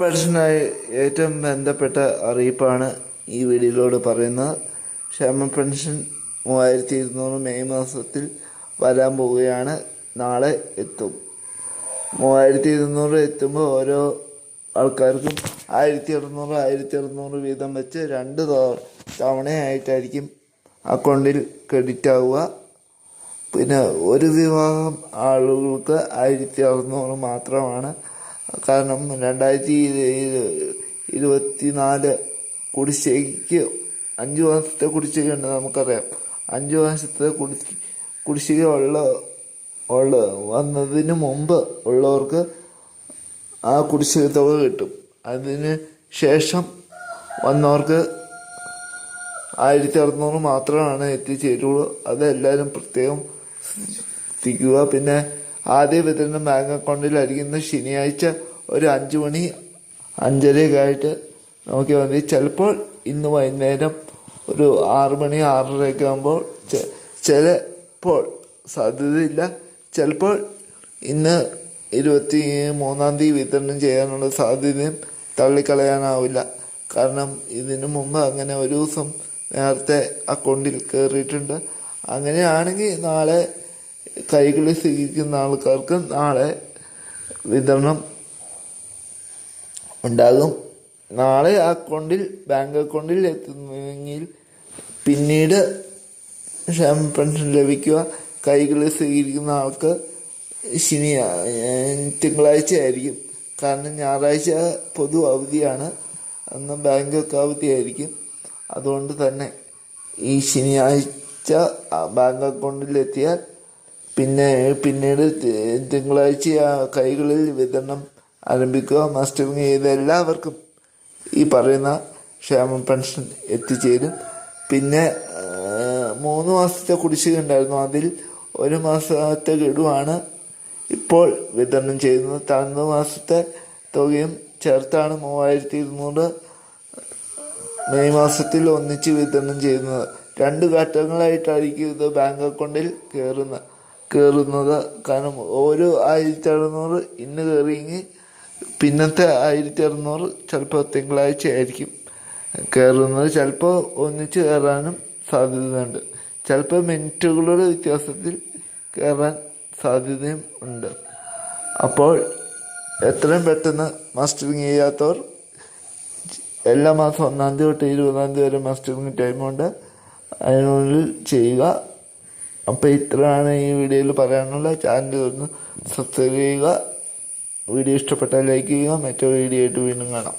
പെൻഷനായി ഏറ്റവും ബന്ധപ്പെട്ട അറിയിപ്പാണ് ഈ വീഡിയോയിലൂടെ പറയുന്നത്. ക്ഷേമ പെൻഷൻ മൂവായിരത്തി ഇരുന്നൂറ് മെയ് മാസത്തിൽ വരാൻ പോവുകയാണ്. നാളെ എത്തും. മൂവായിരത്തി ഇരുന്നൂറ് എത്തുമ്പോൾ ഓരോ ആൾക്കാർക്കും ആയിരത്തി അറുന്നൂറ് ആയിരത്തി അറുന്നൂറ് വീതം വെച്ച് രണ്ട് തവ- തവണയായിട്ടായിരിക്കും അക്കൗണ്ടിൽ ക്രെഡിറ്റ് ആവുക പിന്നെ ഒരു വിഭാഗം ആളുകൾക്ക് ആയിരത്തി അറുന്നൂറ് മാത്രമാണ്. കാരണം രണ്ടായിരത്തി ഇരുപത്തിനാല് കുടിശ്ശികയ്ക്ക് അഞ്ച് മാസത്തെ കുടിശ്ശികയുണ്ട് നമുക്കറിയാം. അഞ്ച് മാസത്തെ കുടി കുടിശ്ശിക ഉള്ള ഉള്ള വന്നതിന് മുമ്പ് ഉള്ളവർക്ക് ആ കുടിശ്ശിക തുക കിട്ടും. അതിന് ശേഷം വന്നവർക്ക് ആയിരത്തി അറുന്നൂറ് മാത്രമാണ് എത്തിച്ചേരുള്ളൂ. അതെല്ലാവരും പ്രത്യേകം ശ്രദ്ധിക്കുക. പിന്നെ ആദ്യ വിതരണം ബാങ്ക് അക്കൗണ്ടിലായിരിക്കുന്ന ശനിയാഴ്ച ഒരു അഞ്ച് മണി അഞ്ചരയൊക്കെയായിട്ട് നോക്കിയാൽ മതി ചിലപ്പോൾ ഇന്ന് വൈകുന്നേരം ഒരു ആറ് മണി ആറരയൊക്കെ ആകുമ്പോൾ ചിലപ്പോൾ സാധ്യതയില്ല. ചിലപ്പോൾ ഇന്ന് ഇരുപത്തി മൂന്നാം തീയതി വിതരണം ചെയ്യാനുള്ള സാധ്യതയും തള്ളിക്കളയാനാവില്ല. കാരണം ഇതിനു മുമ്പ് അങ്ങനെ ഒരു ദിവസം നേരത്തെ അക്കൗണ്ടിൽ കയറിയിട്ടുണ്ട് അങ്ങനെയാണെങ്കിൽ നാളെ കൈകളിൽ സ്വീകരിക്കുന്ന ആൾക്കാർക്ക് നാളെ വിതരണം ഉണ്ടാകും. നാളെ അക്കൗണ്ടിൽ ബാങ്ക് അക്കൗണ്ടിൽ എത്തുന്നെങ്കിൽ പിന്നീട് ക്ഷേമ പെൻഷൻ ലഭിക്കുക. കൈകളിൽ സ്വീകരിക്കുന്ന ആൾക്ക് ശനി തിങ്കളാഴ്ച ആയിരിക്കും. കാരണം ഞായറാഴ്ച പൊതു അവധിയാണ്. അന്ന് ബാങ്കൊക്കെ അവധിയായിരിക്കും അതുകൊണ്ട് തന്നെ ഈ ശനിയാഴ്ച ബാങ്ക് അക്കൗണ്ടിൽ എത്തിയാൽ പിന്നെ പിന്നീട് തിങ്കളാഴ്ച ആ കൈകളിൽ വിതരണം ആരംഭിക്കുക. മാസ്റ്റർ ചെയ്ത എല്ലാവർക്കും ഈ പറയുന്ന ക്ഷേമ പെൻഷൻ എത്തിച്ചേരും. പിന്നെ മൂന്ന് മാസത്തെ കുടിശ്ശിക ഉണ്ടായിരുന്നു. അതിൽ ഒരു മാസത്തെ ഗഡുവാണ് ഇപ്പോൾ വിതരണം ചെയ്യുന്നത്. താഴ്ന്ന മാസത്തെ തുകയും ചേർത്താണ് മൂവായിരത്തി ഇരുന്നൂറ് മെയ് മാസത്തിൽ ഒന്നിച്ച് വിതരണം ചെയ്യുന്നത്. രണ്ട് ഘട്ടങ്ങളായിട്ടായിരിക്കും ഇത് ബാങ്ക് അക്കൗണ്ടിൽ കയറുന്ന കയറുന്നത് കാരണം ഓരോ ആയിരത്തി അറുന്നൂറ് ഇന്ന് കയറിയെങ്കിൽ പിന്നത്തെ ആയിരത്തി അറുന്നൂറ് ചിലപ്പോൾ തിങ്കളാഴ്ച ആയിരിക്കും കയറുന്നത് ചിലപ്പോൾ ഒന്നിച്ച് കയറാനും സാധ്യതയുണ്ട്. ചിലപ്പോൾ മിനിറ്റുകളുടെ വ്യത്യാസത്തിൽ കയറാൻ സാധ്യതയും ഉണ്ട്. അപ്പോൾ എത്രയും പെട്ടെന്ന് മാസ്റ്ററിങ് ചെയ്യാത്തവർ എല്ലാ മാസം ഒന്നാം തീയതി തൊട്ട് ഇരുപതാം തീയതി വരെ മാസ്റ്ററിങ് ടൈമുണ്ട്. അതിനുള്ളിൽ ചെയ്യുക. അപ്പോൾ ഇത്രയാണ് ഈ വീഡിയോയിൽ പറയാനുള്ള ചാനൽ ഒന്ന് സബ്സ്ക്രൈബ് ചെയ്യുക. വീഡിയോ ഇഷ്ടപ്പെട്ടാൽ ലൈക്ക് ചെയ്യുക. മറ്റൊരു വീഡിയോ ആയിട്ട് വീണ്ടും കാണാം.